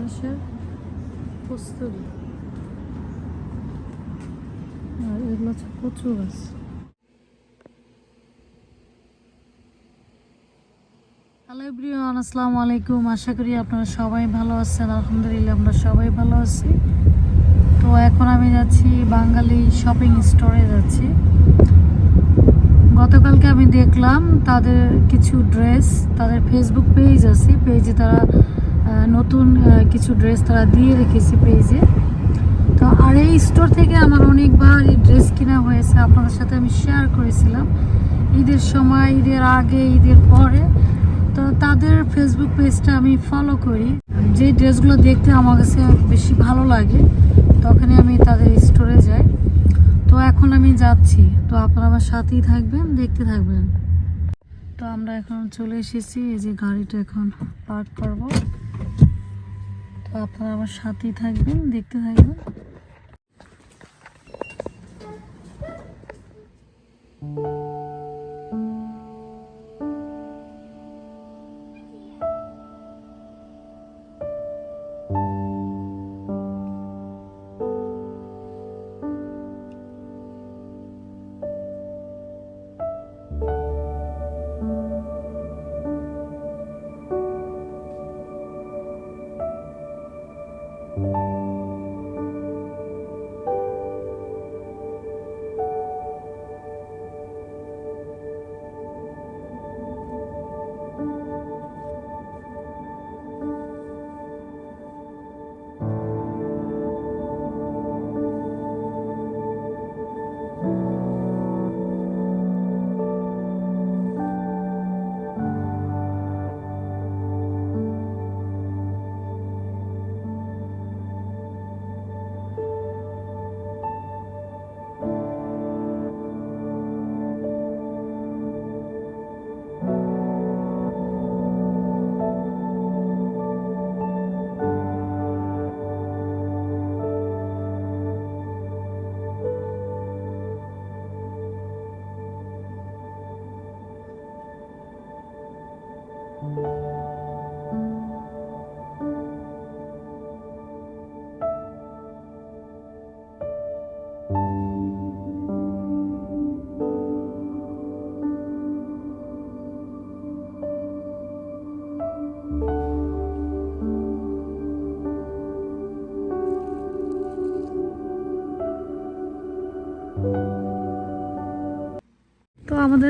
বাংলাদেশের কস্তুরি আর এগুলো hello everyone, আসসালামু আলাইকুম। আশা করি আপনারা সবাই ভালো আছেন। আলহামদুলিল্লাহ, আমরা সবাই ভালো আছি। তো এখন আমি যাচ্ছি বাঙালি শপিং স্টোরে যাচ্ছি। গতকালকে আমি দেখলাম তাদের কিছু ড্রেস তাদের ফেসবুক পেজ আছে। পেজে তারা নতুন কিছু ড্রেস তারা দিয়ে রেখেছে পেজে। তো আর এই স্টোর থেকে আমার অনেকবার এই ড্রেস কেনা হয়েছে। আপনাদের সাথে আমি শেয়ার করেছিলাম। ঈদের সময়, ঈদের আগে, ঈদের পরে। তো তাদের ফেসবুক পেজটা আমি ফলো করি। যে ড্রেসগুলো দেখতে আমার কাছে বেশি ভালো লাগে, তখনই আমি তাদের স্টোরে যাই। তো এখন আমি যাচ্ছি। তো আপনারা আমার সাথেই থাকবেন, দেখতে থাকবেন। তো আমরা এখন চলে এসেছি। এই যে গাড়িটা এখন পার্ক করব। তো আপনারা আমার সাথেই থাকবেন দেখতে থাকবেন। তো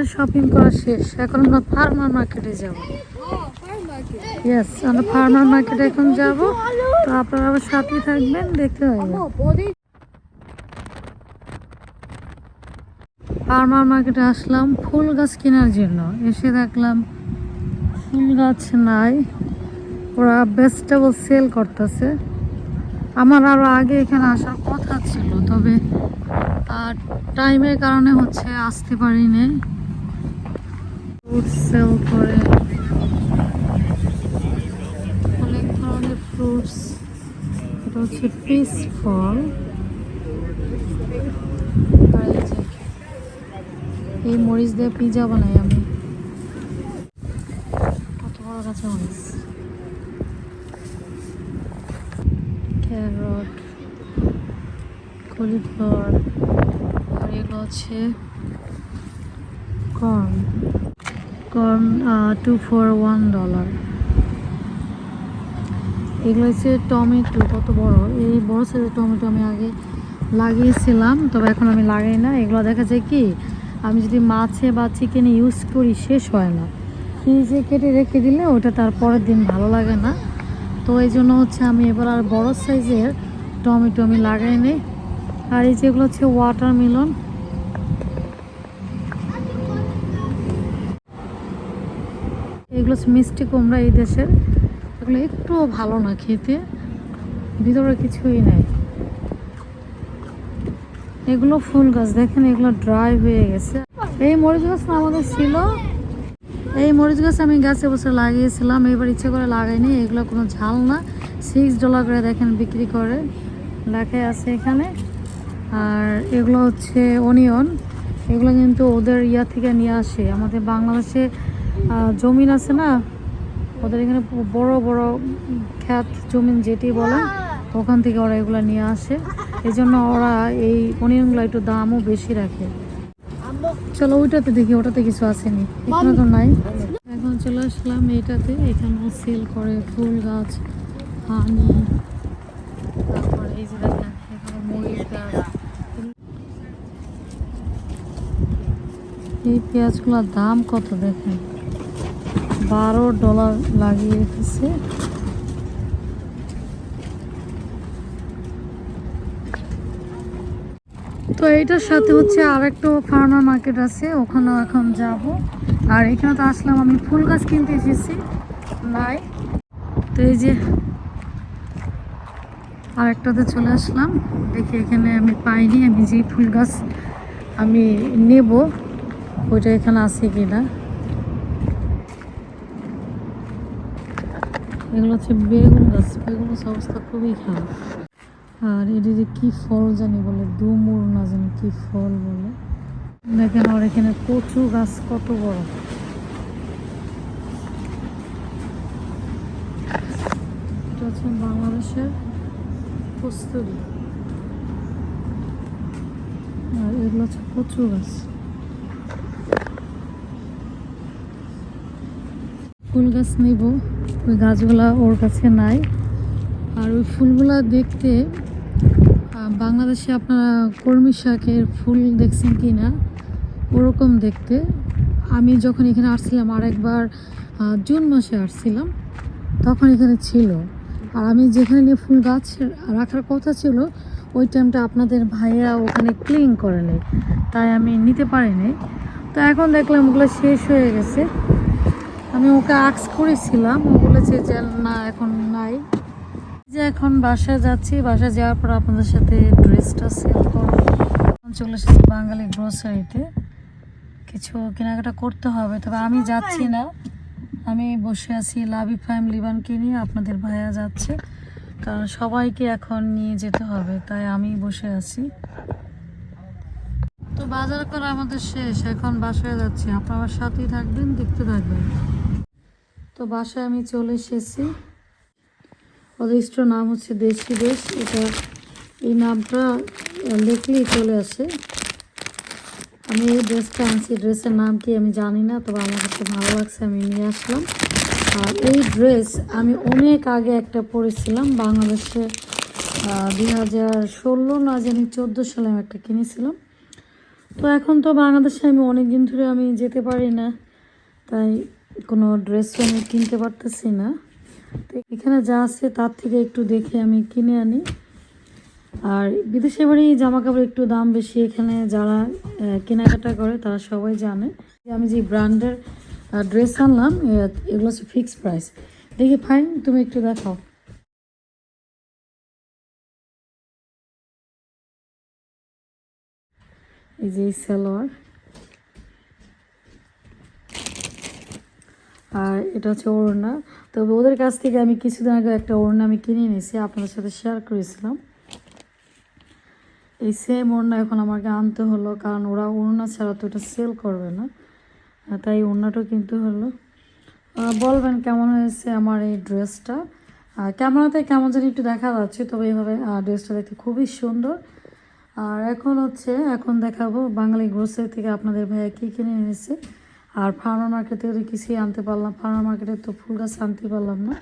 আমাদের শপিং করা শেষ। এখন আমরা ফার্মার মার্কেটে যাব। ইয়েস আমরা ফার্মার মার্কেটে এখন যাব। তো আপনারা আবার সাথে থাকবেন, দেখতে পাবেন। ফার্মার মার্কেটে আসলাম, ফুল গাছ কেনার জন্য। এসে দেখলাম, ফুল গাছ নাই। ওরা ভেজিটেবল সেল করতেছে। আমার আরও আগে এখানে আসার কথা ছিল, তবে টাইমের কারণে হচ্ছে, আসতে পারিনি। ফ্রুট সেল করে। অনেক ধরনের ফ্রুটস এটা হচ্ছে পিস ফল। এই মরিচ দিয়ে পিজা বানাই আমি। কত বড় কাঁচা মরিচ? ক্যারট, কলিফ্লাওয়ার আর এগুলো হচ্ছে corn. Corn two four one dollar এগুলো হচ্ছে টমেটো, কত বড়? এই বড় সাইজের টমেটো আমি আগে লাগিয়েছিলাম, তবে এখন আমি লাগাই না। এগুলো দেখা যায় কি, আমি যদি মাছে বা চিকেনে ইউজ করি, শেষ হয় না। ফ্রিজে কেটে রেখে দিলে ওটা তার পরের দিন ভালো লাগে না। তো এই জন্য হচ্ছে আমি এবার আর বড় সাইজের টমেটো আমি লাগাই নি আর এই যেগুলো হচ্ছে ওয়াটারমেলন এগুলো মিষ্টি কুমড়া এই দেশের। এগুলো একটুও ভালো না খেতে। ভিতরে কিছুই নাই। এগুলো ফুল গাছ। দেখেন এগুলো ড্রাই হয়ে গেছে। এই মরিচ গাছ না আমাদের ছিল? এই মরিচ গাছ আমি গাছে বছর লাগিয়েছিলাম। এবার ইচ্ছে করে লাগাইনি। এগুলো কোনো ঝাল না। সিক্স ডলার করে দেখেন বিক্রি করে। লেখায় আছে এখানে। আর এগুলো হচ্ছে অনিয়ন এগুলো কিন্তু ওদের ইয়া থেকে নিয়ে আসে। আমাদের বাংলাদেশে জমিন আছে না? ওদের এখানে বড় বড় খ্যাত জমিন যেটি বলে, ওখান থেকে ওরা এগুলো নিয়ে আসে। এই জন্য ওরা এই অনিয়নগুলো একটু দামও বেশি রাখে। চলো ওইটাতে দেখি, ওটাতে কিছু আসেনি। এখানে তো নাই। এখন চলে আসলাম এইটাতে। এখানে সেল করে ফুল গাছ, হানি এই এই পেঁয়াজগুলোর দাম কত দেখেন? বারো ডলার লাগিয়ে রেখেছে তো এইটার সাথে হচ্ছে আরেকটা ফার্মার মার্কেট আছে, ওখানেও এখন যাব। আর এখানে তো আসলাম আমি ফুল গাছ কিনতে এসেছি, নাই। তো এই যে আরেকটাতে চলে আসলাম। দেখি এখানে আমি পাইনি, আমি যে ফুল গাছ আমি নেব, ওইটা এখানে আছে কিনা। এগুলো হচ্ছে বেগুন গাছ, বেগুন অবস্থা খুবই খারাপ। আর এটি যে কি ফল জানি বলে, ডুমুর না জানি কি ফল বলে। দেখেন আর এখানে কচু গাছ কত বড়। এটা হচ্ছে বাংলাদেশের কস্তুরি। আর এগুলো হচ্ছে কচু গাছ। ফুল গাছ নেব। ওই গাছগুলা ওর কাছে নাই। আর ওই ফুলগুলা দেখতে বাংলাদেশে আপনারা কর্মী শাকের ফুল দেখছেন কি না ওরকম দেখতে। আমি যখন এখানে আসছিলাম আরেকবার আহ, জুন মাসে আসছিলাম তখন এখানে ছিল। আর আমি যেখানে নিয়ে ফুল গাছ রাখার কথা ছিল ওই টাইমটা আপনাদের ভাইয়া ওখানে ক্লিন করে নেই তাই আমি নিতে পারিনি। তো এখন দেখলাম ওগুলো শেষ হয়ে গেছে। আমি ওকে আক্স করেছিলাম, ও বলেছে যে না, এখন নাই। যে এখন বাসায় যাচ্ছি, বাসায় যাওয়ার পর আপনাদের সাথে ড্রেসটা সেল করব। চলে এসেছি বাঙালি গ্রোসারিতে কিছু কেনাকাটা করতে হবে, তবে আমি যাচ্ছি না। আমি বসে আছি লাভি ফাইম লিবানকে নিয়ে, আপনাদের ভাইয়া যাচ্ছে। কারণ সবাইকে এখন নিয়ে যেতে হবে, তাই আমি বসে আছি। তো বাজার করা আমাদের শেষ, এখন বাসায় যাচ্ছি। আপনারা সাথেই থাকবেন, দেখতে থাকবেন। তো বাসায় আমি চলে এসেছি। স্টোর নাম হচ্ছে দেশি দেশ। এটা এই নামটা লিখলেই চলে আসে। আমি এই ড্রেসটা আনছি। ড্রেসের নাম কি আমি জানি না, তবে আমার কাছে ভালো লাগছে, আমি নিয়ে আসলাম। আর এই ড্রেস আমি অনেক আগে একটা পরেছিলাম, বাংলাদেশে দুই হাজার ষোলো না জানি, চোদ্দ সালে আমি একটা কিনেছিলাম। তো এখন তো বাংলাদেশে আমি অনেক দিন ধরে আমি যেতে পারি না, তাই কোনো ড্রেস আমি কিনতে পারতেছি না। তো এখানে যা আছে তার থেকে একটু দেখে আমি কিনে আনি। আর বিদেশে বাড়ি জামা কাপড় একটু দাম বেশি। এখানে যারা কেনাকাটা করে তারা সবাই জানে। আমি যে ব্র্যান্ডের ড্রেস আনলাম এগুলো হচ্ছে ফিক্সড প্রাইস দেখি, ফাইন, তুমি একটু দেখাও। এই যে সালোয়ার। আর এটা হচ্ছে ওড়না। তবে ওদের কাছ থেকে আমি কিছুদিন আগে একটা ওড়না আমি কিনে নিয়েছি আপনাদের সাথে শেয়ার করেছিলাম। এই সেম ওড়না এখন আমাকে আনতে হলো, কারণ ওরা ওড়না ছাড়া তো এটা সেল করবে না। তাই ওড়নাটাও কিনতে হলো। বলবেন কেমন হয়েছে আমার এই ড্রেসটা? ক্যামেরাতে কেমন জানি একটু দেখা যাচ্ছে, তবে এইভাবে ড্রেসটা দেখতে খুবই সুন্দর। আর এখন হচ্ছে, এখন দেখাবো বাঙালি গ্রোসারি থেকে আপনাদের ভাইয়া কী কিনে এনেছে। আর ফার্মার মার্কেট থেকে কিছুই আনতে পারলাম ফার্মার মার্কেটে তো ফুল গাছ আনতে পারলাম না।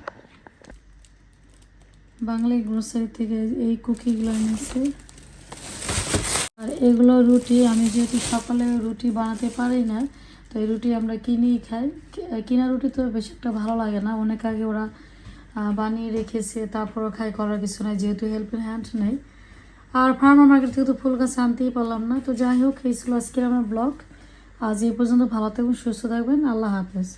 বাঙালি গ্রোসারি থেকে এই কুকিগুলো এনেছে। আর এগুলো রুটি, আমি যেহেতু সকালে রুটি বানাতে পারি না, তো এই রুটি আমরা কিনেই খাই। কিনা রুটি তো বেশি একটা ভালো লাগে না। অনেক আগে ওরা বানিয়ে রেখেছে, তারপরও খাই করার কিছু নাই, যেহেতু হেল্পিং হ্যান্ড নেই। আর ফার্মার মার্কেট থেকে তো ফুল গাছ আনতেই পারলাম না। তো যাই হোক, এই ছিল আজকের আমার ব্লগ আজ এই পর্যন্ত ভালো থাকবেন সুস্থ থাকবেন। আল্লাহ হাফেজ।